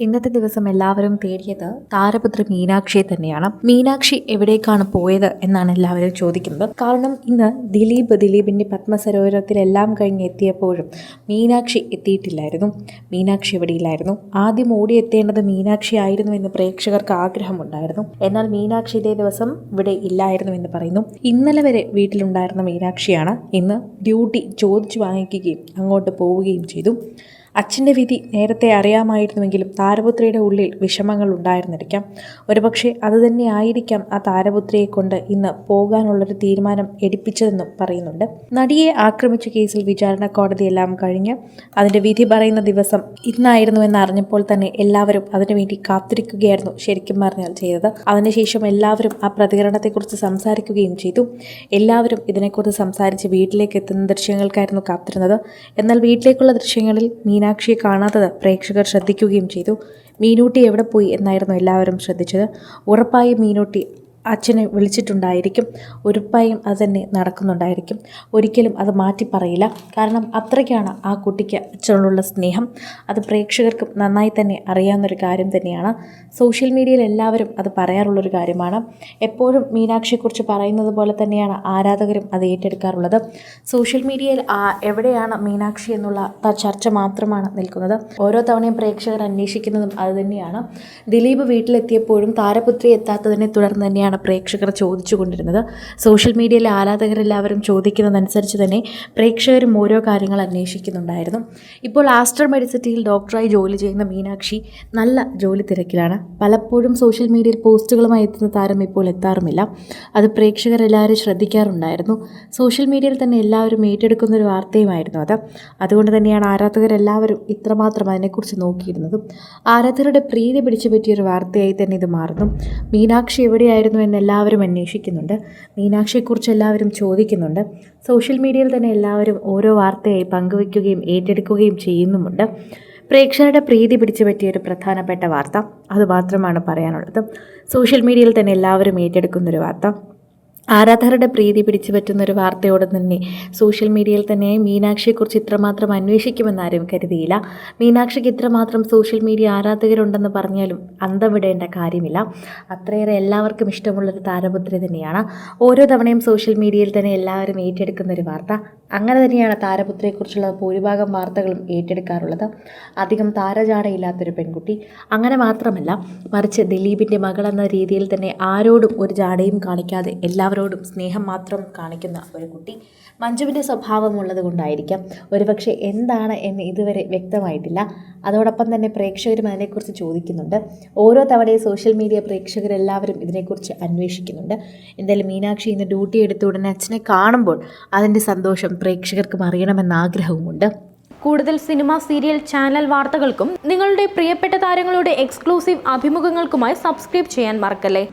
ഇന്നത്തെ ദിവസം എല്ലാവരും തേടിയത് താരപുത്രി മീനാക്ഷിയെ തന്നെയാണ്. മീനാക്ഷി എവിടേക്കാണ് പോയത് എന്നാണ് എല്ലാവരും ചോദിക്കുന്നത്. കാരണം ഇന്ന് ദിലീപ് ദിലീപിന്റെ പത്മസരോവരത്തിലെല്ലാം കഴിഞ്ഞ് എത്തിയപ്പോഴും മീനാക്ഷി എത്തിയിട്ടില്ലായിരുന്നു. മീനാക്ഷി എവിടെയില്ലായിരുന്നു? ആദ്യം ഓടി എത്തേണ്ടത് മീനാക്ഷി ആയിരുന്നു എന്ന് പ്രേക്ഷകർക്ക് ആഗ്രഹമുണ്ടായിരുന്നു. എന്നാൽ മീനാക്ഷി ഇതേ ദിവസം ഇവിടെ ഇല്ലായിരുന്നു എന്ന് പറയുന്നു. ഇന്നലെ വരെ വീട്ടിലുണ്ടായിരുന്ന മീനാക്ഷിയാണ് ഇന്ന് ഡ്യൂട്ടി ചോദിച്ചു വാങ്ങിക്കുകയും അങ്ങോട്ട് പോവുകയും ചെയ്തു. അച്ഛന്റെ വിധി നേരത്തെ അറിയാമായിരുന്നുവെങ്കിലും താരപുത്രിയുടെ ഉള്ളിൽ വിഷമങ്ങൾ ഉണ്ടായിരുന്നിരിക്കാം. ഒരുപക്ഷെ അതുതന്നെ ആയിരിക്കാം ആ താരപുത്രിയെ കൊണ്ട് ഇന്ന് പോകാനുള്ളൊരു തീരുമാനം എടുപ്പിച്ചതെന്നും പറയുന്നുണ്ട്. നടിയെ ആക്രമിച്ച കേസിൽ വിചാരണ കോടതിയെല്ലാം കഴിഞ്ഞ് അതിന്റെ വിധി പറയുന്ന ദിവസം ഇന്നായിരുന്നു എന്ന് അറിഞ്ഞപ്പോൾ തന്നെ എല്ലാവരും അതിനുവേണ്ടി കാത്തിരിക്കുകയായിരുന്നു ശരിക്കും പറഞ്ഞാൽ ചെയ്തത്. അതിനുശേഷം എല്ലാവരും ആ പ്രതികരണത്തെക്കുറിച്ച് സംസാരിക്കുകയും ചെയ്തു. എല്ലാവരും ഇതിനെക്കുറിച്ച് സംസാരിച്ച് വീട്ടിലേക്ക് എത്തുന്ന ദൃശ്യങ്ങൾക്കായിരുന്നു കാത്തിരുന്നത്. എന്നാൽ വീട്ടിലേക്കുള്ള ദൃശ്യങ്ങളിൽ മീനാക്ഷിയെ കാണാത്തത് പ്രേക്ഷകർ ശ്രദ്ധിക്കുകയും ചെയ്തു. മീനൂട്ടി എവിടെ പോയി എന്നായിരുന്നു എല്ലാവരും ശ്രദ്ധിച്ചത്. ഉറപ്പായും മീനൂട്ടി അച്ഛനെ വിളിച്ചിട്ടുണ്ടായിരിക്കും. ഉറപ്പായും അത് തന്നെ നടക്കുന്നുണ്ടായിരിക്കും. ഒരിക്കലും അത് മാറ്റി പറയില്ല. കാരണം അത്രയ്ക്കാണ് ആ കുട്ടിക്ക് അച്ഛനോടുള്ള സ്നേഹം. അത് പ്രേക്ഷകർക്കും നന്നായി തന്നെ അറിയാവുന്നൊരു കാര്യം തന്നെയാണ്. സോഷ്യൽ മീഡിയയിൽ എല്ലാവരും അത് പറയാറുള്ളൊരു കാര്യമാണ്. എപ്പോഴും മീനാക്ഷിയെക്കുറിച്ച് പറയുന്നത് പോലെ തന്നെയാണ് ആരാധകരും അത് ഏറ്റെടുക്കാറുള്ളത്. സോഷ്യൽ മീഡിയയിൽ എവിടെയാണ് മീനാക്ഷി എന്നുള്ള ചർച്ച മാത്രമാണ് നിൽക്കുന്നത്. ഓരോ തവണയും പ്രേക്ഷകർ അന്വേഷിക്കുന്നതും അത് തന്നെയാണ്. ദിലീപ് വീട്ടിലെത്തിയപ്പോഴും താരപുത്രി എത്താത്തതിനെ തുടർന്ന് തന്നെയാണ് പ്രേക്ഷകർ ചോദിച്ചു കൊണ്ടിരുന്നത്. സോഷ്യൽ മീഡിയയിലെ ആരാധകരെല്ലാവരും ചോദിക്കുന്നതനുസരിച്ച് തന്നെ പ്രേക്ഷകരും ഓരോ കാര്യങ്ങൾ അന്വേഷിക്കുന്നുണ്ടായിരുന്നു. ഇപ്പോൾ ആസ്റ്റർ മെഡിസിറ്റിയിൽ ഡോക്ടറായി ജോലി ചെയ്യുന്ന മീനാക്ഷി നല്ല ജോലി തിരക്കിലാണ്. പലപ്പോഴും സോഷ്യൽ മീഡിയയിൽ പോസ്റ്റുകളുമായി എത്തുന്ന താരം ഇപ്പോൾ എത്താറുമില്ല. അത് പ്രേക്ഷകരെല്ലാവരും ശ്രദ്ധിക്കാറുണ്ടായിരുന്നു. സോഷ്യൽ മീഡിയയിൽ തന്നെ എല്ലാവരും ഏറ്റെടുക്കുന്ന ഒരു വാർത്തയുമായിരുന്നു അത്. അതുകൊണ്ട് തന്നെയാണ് ആരാധകരെല്ലാവരും ഇത്രമാത്രം അതിനെക്കുറിച്ച് നോക്കിയിരുന്നതും. ആരാധകരുടെ പ്രീതി പിടിച്ചു പറ്റിയൊരു വാർത്തയായി തന്നെ ഇത് മാറുന്നു. മീനാക്ഷി എവിടെയായിരുന്നു എന്ന് എല്ലാവരും അന്വേഷിക്കുന്നുണ്ട്. മീനാക്ഷിയെക്കുറിച്ച് എല്ലാവരും ചോദിക്കുന്നുണ്ട്. സോഷ്യൽ മീഡിയയിൽ തന്നെ എല്ലാവരും ഓരോ വാർത്തയായി പങ്കുവയ്ക്കുകയും ഏറ്റെടുക്കുകയും ചെയ്യുന്നുമുണ്ട്. പ്രേക്ഷകരുടെ പ്രീതി പിടിച്ചു പറ്റിയ ഒരു പ്രധാനപ്പെട്ട വാർത്ത. അത് മാത്രമാണ് പറയാനുള്ളത്. സോഷ്യൽ മീഡിയയിൽ തന്നെ എല്ലാവരും ഏറ്റെടുക്കുന്നൊരു വാർത്ത. ആരാധകരുടെ പ്രീതി പിടിച്ചു പറ്റുന്ന ഒരു വാർത്തയോടെ തന്നെ സോഷ്യൽ മീഡിയയിൽ തന്നെ മീനാക്ഷിയെക്കുറിച്ച് ഇത്രമാത്രം അന്വേഷിക്കുമെന്നാരും കരുതിയില്ല. മീനാക്ഷിക്ക് ഇത്രമാത്രം സോഷ്യൽ മീഡിയ ആരാധകരുണ്ടെന്ന് പറഞ്ഞാലും അന്തം വിടേണ്ട കാര്യമില്ല. അത്രയേറെ എല്ലാവർക്കും ഇഷ്ടമുള്ളൊരു താരപുത്രി തന്നെയാണ്. ഓരോ തവണയും സോഷ്യൽ മീഡിയയിൽ തന്നെ എല്ലാവരും ഏറ്റെടുക്കുന്ന ഒരു വാർത്ത. അങ്ങനെ തന്നെയാണ് താരപുത്രിയെക്കുറിച്ചുള്ള ഭൂരിഭാഗം വാർത്തകളും ഏറ്റെടുക്കാറുള്ളത്. അധികം താരജാടയില്ലാത്തൊരു പെൺകുട്ടി. അങ്ങനെ മാത്രമല്ല മറിച്ച് ദിലീപിന്റെ മകൾ എന്ന രീതിയിൽ തന്നെ ആരോടും ഒരു ജാടയും കാണിക്കാതെ എല്ലാവരോടും സ്നേഹം മാത്രം കാണിക്കുന്ന ഒരു കുട്ടി മഞ്ജുവിന്റെ സ്വഭാവമുള്ളത് കൊണ്ടായിരിക്കാം ഒരുപക്ഷെ എന്താണ് എന്ന് ഇതുവരെ വ്യക്തമായിട്ടില്ല. അതോടൊപ്പം തന്നെ പ്രേക്ഷകരും അതിനെക്കുറിച്ച് ചോദിക്കുന്നുണ്ട്. ഓരോ തവണയും സോഷ്യൽ മീഡിയ പ്രേക്ഷകരെല്ലാവരും ഇതിനെക്കുറിച്ച് അന്വേഷിക്കുന്നുണ്ട്. എന്തായാലും മീനാക്ഷി ഇന്ന് ഡ്യൂട്ടി എടുത്ത ഉടനെ അച്ഛനെ കാണുമ്പോൾ അതിന്റെ സന്തോഷം പ്രേക്ഷകർക്കും അറിയണമെന്ന ആഗ്രഹവുമുണ്ട് കൂടുതൽ സിനിമ സീരിയൽ ചാനൽ വാർത്തകൾക്കും നിങ്ങളുടെ പ്രിയപ്പെട്ട താരങ്ങളുടെ എക്സ്ക്ലൂസീവ് അഭിമുഖങ്ങൾക്കുമായി സബ്സ്ക്രൈബ് ചെയ്യാൻ മറക്കല്ലേ?